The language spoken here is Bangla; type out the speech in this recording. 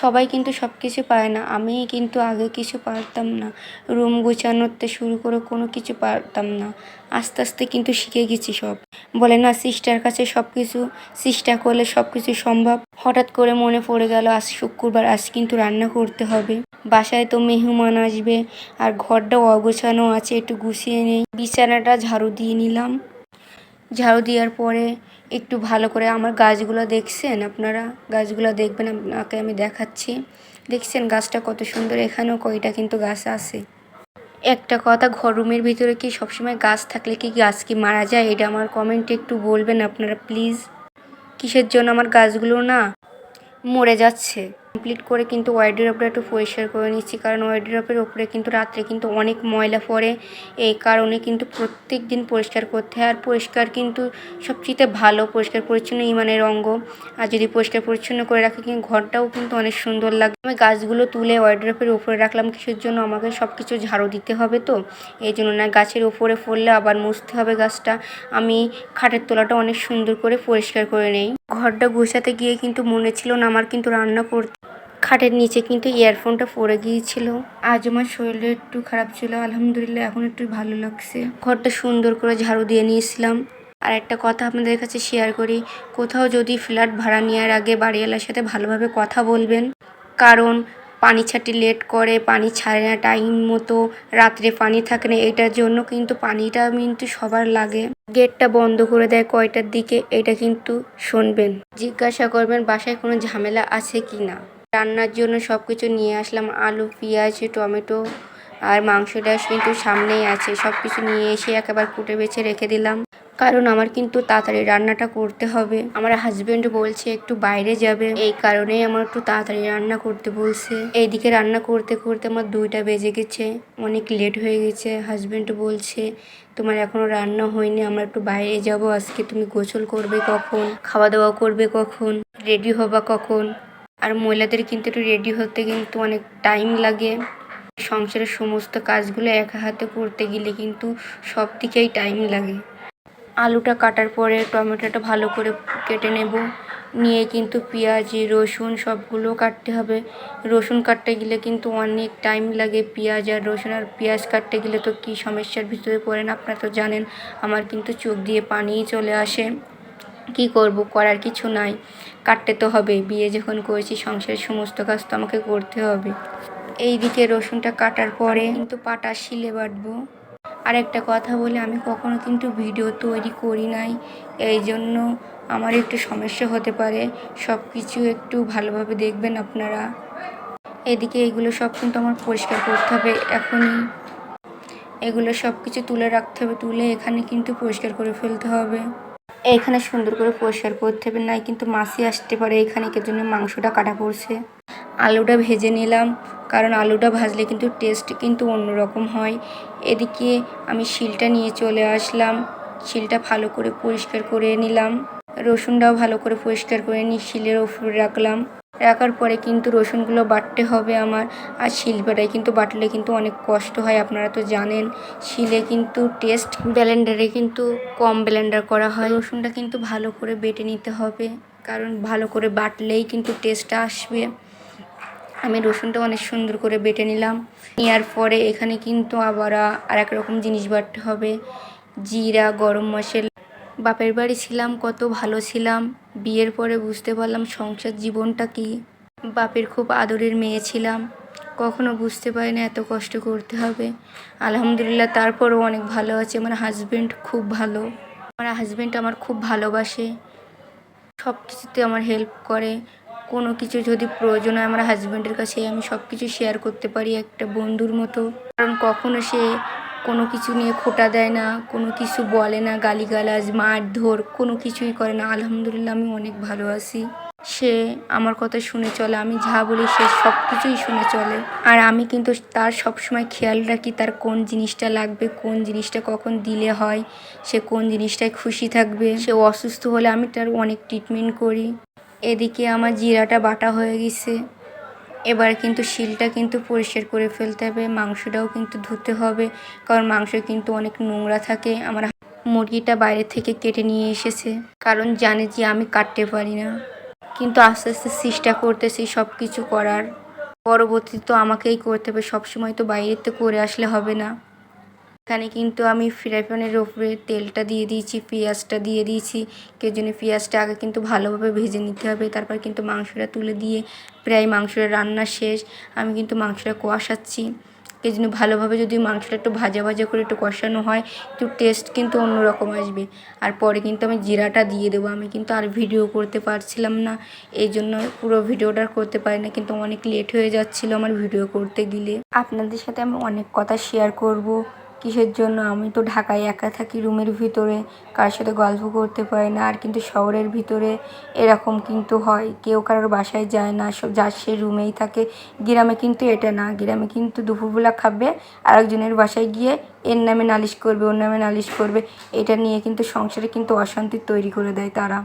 সবাই কিন্তু সব কিছু পারে না। আমি কিন্তু আগে কিছু পারতাম না। রুম গুছানোতে শুরু করে কোনো কিছু পারতাম না। আস্তে আস্তে কিন্তু শিখে গেছি সব। বলে না, সিস্টার কাছে সব কিছু সিস্টার করলে সব কিছু সম্ভব। হঠাৎ করে মনে পড়ে গেল, আজ শুক্রবার, আজ কিন্তু রান্না করতে হবে। বাসায় তো মেহমান আসবে, আর ঘরটাও অগোছানো আছে, একটু গুছিয়ে নেই। বিছানাটা ঝাড়ু দিয়ে নিলাম। ঝাড়ু দেওয়ার পরে একটু ভালো করে আমার গাছগুলো দেখছেন আপনারা? গাছগুলো দেখবেন, আপনাকে আমি দেখাচ্ছি। দেখছেন গাছটা কত সুন্দর, এখানেও কয়টা কিন্তু গাছ আছে। একটা কথা, ঘর রুমের ভিতরে কি সবসময় গাছ থাকলে কি গাছ কি মারা যায়? এটা আমার কমেন্টে একটু বলবেন আপনারা প্লিজ কিসের জন্য আমার গাছগুলো না মরে যাচ্ছে? কমপ্লিট করে কিন্তু ওয়াইড্রপটা একটু পরিষ্কার করে নিচ্ছি। কারণ ওয়াইড্রপের ওপরে কিন্তু রাত্রে কিন্তু অনেক ময়লা পড়ে। এই কারণে কিন্তু প্রত্যেক দিন পরিষ্কার করতে হয়। আর পরিষ্কার কিন্তু সবচেয়ে ভালো পরিষ্কার পরিচ্ছন্ন ইমানের অঙ্গ। আর যদি পরিষ্কার পরিচ্ছন্ন করে রাখি কিন্তু ঘরটাও কিন্তু অনেক সুন্দর লাগে। আমি গাছগুলো তুলে ওয়াইড্রপের উপরে রাখলাম কিসের জন্য। আমাকে সব কিছু ঝাড়ু দিতে হবে তো। এই জন্য না, গাছের ওপরে ফললে আবার মুছতে হবে গাছটা। আমি খাটের তোলাটা অনেক সুন্দর করে পরিষ্কার করে নেই। ঘরটা গুছাতে গিয়ে কিন্তু মনে ছিল না আমার কিন্তু রান্না করতে খাটের নিচে কিন্তু ইয়ারফোনটা পড়ে গিয়েছিল। আজ আমার শরীরটা একটু খারাপ ছিল আলহামদুলিল্লাহ এখন একটু ভালো লাগছে। ঘরটা সুন্দর করে ঝাড়ু দিয়ে নিয়েছিলাম। আর একটা কথা আপনাদের কাছে শেয়ার করি কোথাও যদি ফ্ল্যাট ভাড়া নেওয়ার আগে বাড়িওয়ালার সাথে ভালোভাবে কথা বলবেন কারণ পানি ছাটি লেট করে পানি ছাড়ে না টাইম মতো রাত্রে পানি থাকে না এটার জন্য কিন্তু পানিটা কিন্তু সবার লাগে। গেটটা বন্ধ করে দেয় কয়টার দিকে এটা কিন্তু শুনবেন। জিজ্ঞাসা করবেন বাসায় কোনো ঝামেলা আছে কি না রান্নার জন্য সব কিছু নিয়ে আসলাম, আলু, পেঁয়াজ, টমেটো আর মাংস মাংসটা কিন্তু সামনেই আছে। সব কিছু নিয়ে এসে একেবারে কুটে বেছে রেখে দিলাম। কারণ আমার কিন্তু তাড়াতাড়ি রান্নাটা করতে হবে। আমার হাজবেন্ড বলছে, একটু বাইরে যাবে। এই কারণেই আমার একটু তাড়াতাড়ি রান্না করতে বলছে। এইদিকে রান্না করতে করতে আমার দুইটা বেজে গেছে, অনেক লেট হয়ে গেছে। হাজবেন্ড বলছে, তোমার এখনও রান্না হয়নি, আমরা একটু বাইরে যাব। আজকে তুমি গোসল করবে কখন? খাওয়া দাওয়া করবে কখন? রেডি হবা কখন? আর মহিলাদের কিন্তু একটু রেডি হতে কিন্তু অনেক টাইম লাগে। সংসারের সমস্ত কাজগুলো একা হাতে করতে গেলে কিন্তু সব দিকেই টাইম লাগে। আলুটা কাটার পরে টমেটোটা ভালো করে কেটে নেব। নিয়ে কিন্তু পেঁয়াজ, রসুন সবগুলো কাটতে হবে। রসুন কাটতে গেলে কিন্তু অনেক টাইম লাগে পেঁয়াজ আর রসুন। আর পেঁয়াজ কাটতে গেলে তো কী সমস্যার ভিতরে পড়েন আপনারা তো জানেন, আমার কিন্তু চোখ দিয়ে পানিই চলে আসে। কি করব? করার কিছু নাই। কাটতে তো হবে। বিয়ে যখন করেছি, সংসারের সমস্ত কাজ তো আমাকে করতে হবে। এই দিকে রসুনটা কাটার পরে কিন্তু পাটা শিলে বাটবো আর একটা কথা বলে, আমি কখনো কিন্তু ভিডিও তৈরি করি নাই। এই জন্য আমার একটু সমস্যা হতে পারে। সব কিছু একটু ভালোভাবে দেখবেন আপনারা। এদিকে এগুলো সব কিন্তু আমার পরিষ্কার করতে হবে এখনই। এগুলো সব কিছু তুলে রাখতে হবে, তুলে এখানে কিন্তু পরিষ্কার করে ফেলতে হবে। এখানে সুন্দর করে পরিষ্কার করতে হবে, নাই কিন্তু মাসি আসতে পারে এখানে কে জন্য মাংসটা কাটা পড়ছে। আলুটা ভেজে নিলাম, কারণ আলুটা ভাজলে কিন্তু টেস্ট কিন্তু অন্যরকম হয়। এদিকে আমি শিলটা নিয়ে চলে আসলাম, শিলটা ভালো করে পরিষ্কার করে নিলাম। রসুনটাও ভালো করে পরিষ্কার করে নিয়ে শিলের ওপরে রাখলাম। রাখার পরে কিন্তু রসুনগুলো বাটতে হবে আমার আর শিলপাটায় কিন্তু বাটলে কিন্তু অনেক কষ্ট হয়, আপনারা তো জানেন। শিলে কিন্তু টেস্ট ব্লেন্ডারে কিন্তু কম ব্লেন্ডার করা হয়। রসুনটা কিন্তু ভালো করে বেটে নিতে হবে, কারণ ভালো করে বাটলেই কিন্তু টেস্টটা আসবে। আমি রসুনটা অনেক সুন্দর করে বেটে নিলাম। নেওয়ার পরে এখানে কিন্তু আবার আর এক রকম জিনিস বাটতে হবে, জিরা, গরম মশলা বাপের বাড়ি ছিলাম, কত ভালো ছিলাম। বিয়ের পরে বুঝতে পারলাম সংসার জীবনটা কি। বাপের খুব আদরের মেয়ে ছিলাম। কখনো বুঝতে পারি না এত কষ্ট করতে হবে। আলহামদুলিল্লাহ, তারপরও অনেক ভালো আছে। আমার হাজব্যান্ড খুব ভালো। আমার হাজব্যান্ড আমার খুব ভালোবাসে। সব কিছুতে আমার হেল্প করে। কোনো কিছু যদি প্রয়োজন হয় আমার হাজব্যান্ডের কাছে আমি সব কিছু শেয়ার করতে পারি একটা বন্ধুর মতো। কারণ কখনো সে কোনো কিছু নিয়ে খোটা দেয় না, কোনো কিছু বলে না, গালিগালাজ, মারধর, কোনো কিছুই করে না। আলহামদুলিল্লাহ, আমি অনেক ভালো আছি। সে আমার কথা শুনে চলে। আমি যা বলি সে সব কিছুই শুনে চলে। আর আমি কিন্তু তার সবসময় খেয়াল রাখি তার কোন জিনিসটা লাগবে, কোন জিনিসটা কখন দিলে হয়, সে কোন জিনিসটায় খুশি থাকবে। সে অসুস্থ হলে আমি তার অনেক ট্রিটমেন্ট করি। এদিকে আমার জিরাটা বাটা হয়ে গেছে। এবার কিন্তু শিলটা কিন্তু পরিষ্কার করে ফেলতে হবে, মাংসটাও কিন্তু ধুতে হবে, কারণ মাংস কিন্তু অনেক নোংরা থাকে। আমার মুরগিটা বাইরে থেকে কেটে নিয়ে এসেছে, কারণ জানে যে আমি কাটতে পারি না। কিন্তু আস্তে আস্তে চেষ্টা করতেছি সব কিছু করার। পরবর্তী তো আমাকেই করতে হবে, সবসময় তো বাইরেতে করে আসলে হবে না। এখানে কিন্তু আমি ফ্রাই প্যানের ওপরে তেলটা দিয়ে দিয়েছি, পেঁয়াজটা দিয়ে দিয়েছি। কেউ জন্য পেঁয়াজটা আগে কিন্তু ভালোভাবে ভেজে নিতে হবে। তারপর কিন্তু মাংসটা তুলে দিয়ে প্রায় মাংসটা রান্না শেষ। আমি কিন্তু মাংসটা কষাচ্ছি। এই জন্য ভালোভাবে যদি মাংসটা একটু ভাজা ভাজা করে একটু কষানো হয়, একটু টেস্ট কিন্তু অন্যরকম আসবে। আর পরে কিন্তু আমি জিরাটা দিয়ে দেবো। আমি কিন্তু আর ভিডিও করতে পারছিলাম না। এই জন্য পুরো ভিডিওটা করতে পারি না। কিন্তু অনেক লেট হয়ে যাচ্ছিল আমার ভিডিও করতে গেলে। আপনাদের সাথে আমি অনেক কথা শেয়ার করব। কিসের জন্য? আমি তো ঢাকায় একা থাকি, রুমের ভিতরে। কার সাথে গল্প করতে পারি না, আর কিন্তু শহরের ভিতরে এরকম কিন্তু হয়। কেউ কারোর বাসায় যায় না, সব যার সে রুমেই থাকে। গ্রামে কিন্তু এটা না। গ্রামে কিন্তু দুপুরবেলা খাবে, আরেকজনের বাসায় গিয়ে এর নামে নালিশ করবে, ওর নামে নালিশ করবে। এটা নিয়ে কিন্তু সংসারে কিন্তু অশান্তি তৈরি করে দেয় তারা।